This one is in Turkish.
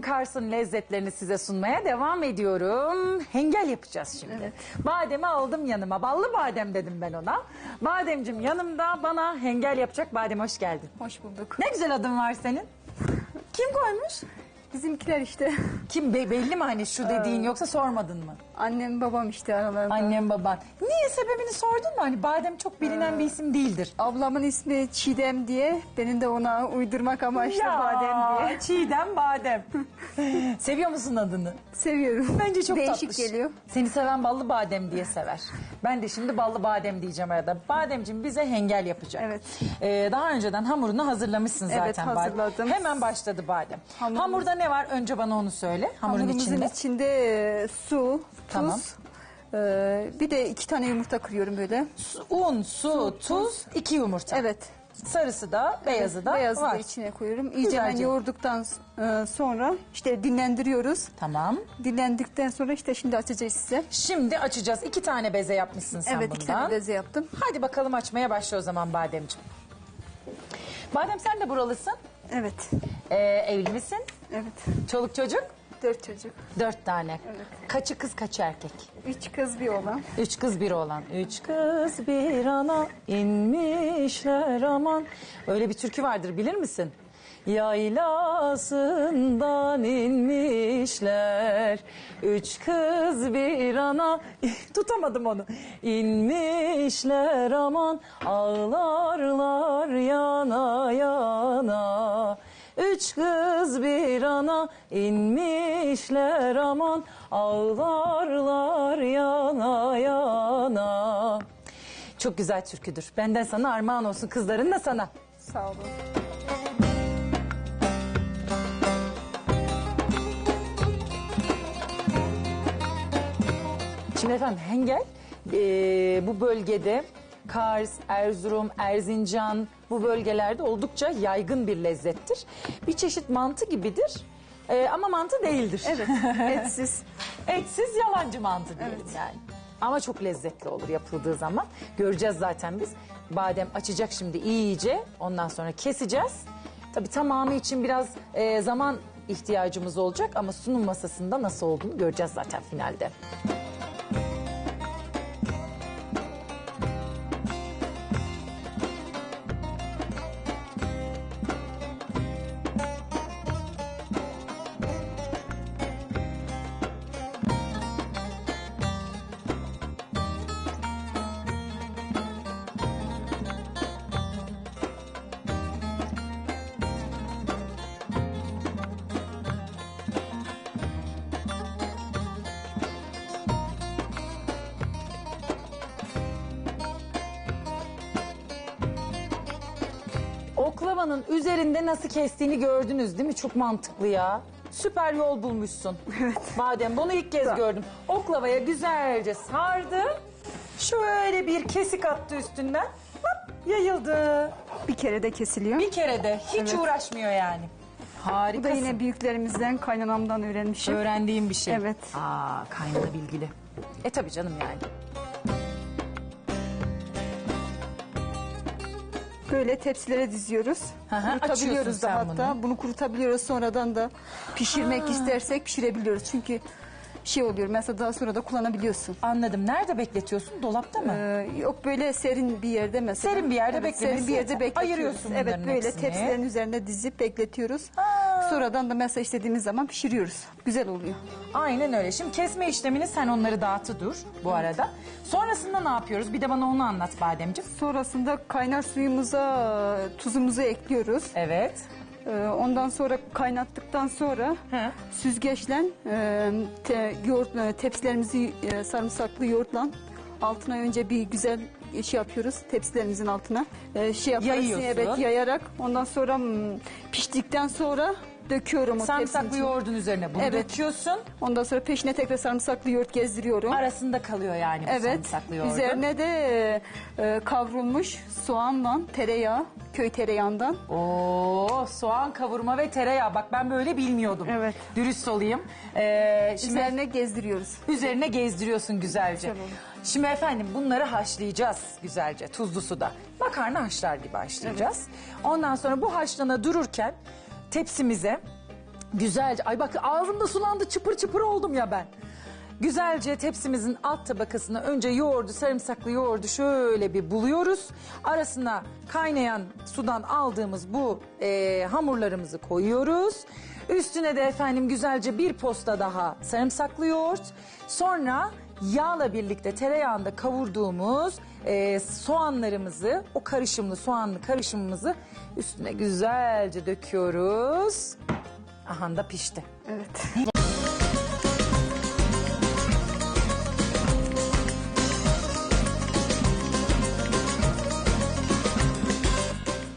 efendim Kars'ın lezzetlerini size sunmaya devam ediyorum. Hengel yapacağız şimdi. Bademi aldım yanıma. Ballı badem dedim ben ona. Bademcim yanımda bana hengel yapacak. Badem hoş geldin. Hoş bulduk. Ne güzel adın var senin. Kim koymuş? Bizimkiler işte. Kim be- belli mi hani şu dediğin yoksa sormadın mı? Annem babam işte aralarında. Annem baban. Niye sebebini sordun mu? Hani badem çok bilinen bir isim değildir. Ablamın ismi Çiğdem diye. Benim de ona uydurmak amaçlı badem diye. Çiğdem badem. Seviyor musun adını? Seviyorum. Bence çok Değişik tatlış. geliyor. Seni seven ballı badem diye sever. Ben de şimdi ballı badem diyeceğim arada. Bademcim bize hengel yapacak. Evet. Ee, daha önceden hamurunu hazırlamışsın zaten. Evet, badem. hazırladım. Hemen başladı badem. Hamurumuz- Hamurda ne var? Önce bana onu söyle. Hamurun Hamurumuzun içinde. içinde e, su, tuz. Tamam. e, bir de iki tane yumurta kırıyorum böyle. Su- Un, su, tuz, iki yumurta. Evet. Sarısı da, beyazı da Beyazı var. da içine koyuyorum. İyice ben Güzelce. yoğurduktan e, sonra işte dinlendiriyoruz. Tamam. Dinlendikten sonra işte şimdi açacağız size. Şimdi açacağız. İki tane beze yapmışsın sen evet bundan. iki tane beze yaptım. Hadi bakalım açmaya başla o zaman Bademciğim. Badem sen de buralısın. Evet. Ee, evli misin? Evet. Çoluk çocuk? Dört çocuk. Dört tane. Kaçı kız kaçı erkek? Üç kız bir oğlan. Üç kız bir oğlan. Üç kız bir ana inmişler aman. Öyle bir türkü vardır bilir misin? Yaylasından inmişler Üç kız bir ana Tutamadım onu İnmişler aman Ağlarlar yana yana Üç kız bir ana inmişler aman ağlarlar yana yana. Çok güzel türküdür. Benden sana armağan olsun kızların da sana. Sağ olun. Şimdi efendim hengel eee, bu bölgede Kars, Erzurum, Erzincan bu bölgelerde oldukça yaygın bir lezzettir. Bir çeşit mantı gibidir Eee, ama mantı değildir. Evet. Etsiz. Etsiz yalancı mantı diyelim yani. Ama çok lezzetli olur yapıldığı zaman. Göreceğiz zaten biz. Badem açacak şimdi iyice. Ondan sonra keseceğiz. Tabii tamamı için biraz e, zaman ihtiyacımız olacak ama sunum masasında nasıl olduğunu göreceğiz zaten finalde. Oklavanın üzerinde nasıl kestiğini gördünüz değil mi? Çok mantıklı ya. Süper yol bulmuşsun. Evet. Badem bunu ilk kez gördüm. Oklavaya güzelce sardı. Şöyle bir kesik attı üstünden. Hop, yayıldı. Bir kere de kesiliyor. Bir kere de hiç Evet. uğraşmıyor yani. Bu da Harikasın. yine büyüklerimizden, kaynanamdan öğrenmişim. Öğrendiğim bir şey. Evet. Aa, kaynana bilgili. E tabii canım yani. Böyle tepsilere diziyoruz. Hı hı, açıyorsun Kurutabiliyoruz da sen hatta. bunu. Kurutabiliyoruz sonradan da pişirmek istersek pişirebiliyoruz. Çünkü şey oluyor mesela daha sonra da kullanabiliyorsun. Anladım. Nerede bekletiyorsun? Dolapta mı? Ee, yok böyle serin bir yerde mesela. Serin bir yerde beklemesi Serin bir yerde yeter. bekletiyoruz. Ayırıyorsun Evet bunların böyle hepsini. tepsilerin üzerine dizip bekletiyoruz. Sonradan da mesela istediğimiz zaman pişiriyoruz. Güzel oluyor. Aynen öyle. Şimdi kesme işlemini sen onları dağıtı dur bu arada. Sonrasında ne yapıyoruz? Bir de bana onu anlat Bademciğim. Sonrasında kaynar suyumuza tuzumuzu ekliyoruz. Evet. Ee, Ondan sonra kaynattıktan sonra Hı. süzgeçle e, te, yoğurt, e, tepsilerimizi e, sarımsaklı yoğurtla altına önce bir güzel şey yapıyoruz tepsilerimizin altına. E, şey yaparız, Yayıyorsun. Evet yayarak ondan sonra m, piştikten sonra döküyorum o Sarımsaklı yoğurdun üzerine bunu Evet. döküyorsun. Ondan sonra peşine tekrar sarımsaklı yoğurt gezdiriyorum. Arasında kalıyor yani bu Evet. sarımsaklı yoğurdun. Üzerine de e, kavrulmuş soğanla tereyağı, köy tereyağından. Oo, soğan kavurma ve tereyağı. Bak ben böyle bilmiyordum. Evet. Dürüst olayım. Ee, şimdi Üzerine gezdiriyoruz. Üzerine gezdiriyorsun güzelce. Güzel. Şimdi efendim bunları haşlayacağız güzelce tuzlu suda. Makarna haşlar gibi haşlayacağız. Ondan sonra bu haşlana dururken tepsimize Güzelce. Ay bak ağzımda sulandı çıpır çıpır oldum ya ben. Güzelce tepsimizin alt tabakasına önce yoğurdu, sarımsaklı yoğurdu şöyle bir buluyoruz. Arasına kaynayan sudan aldığımız bu e, hamurlarımızı koyuyoruz. Üstüne de efendim güzelce bir posta daha sarımsaklı yoğurt. Sonra yağla birlikte tereyağında kavurduğumuz e, soğanlarımızı, o karışımlı soğanlı karışımımızı üstüne güzelce döküyoruz. Aha da pişti. Evet.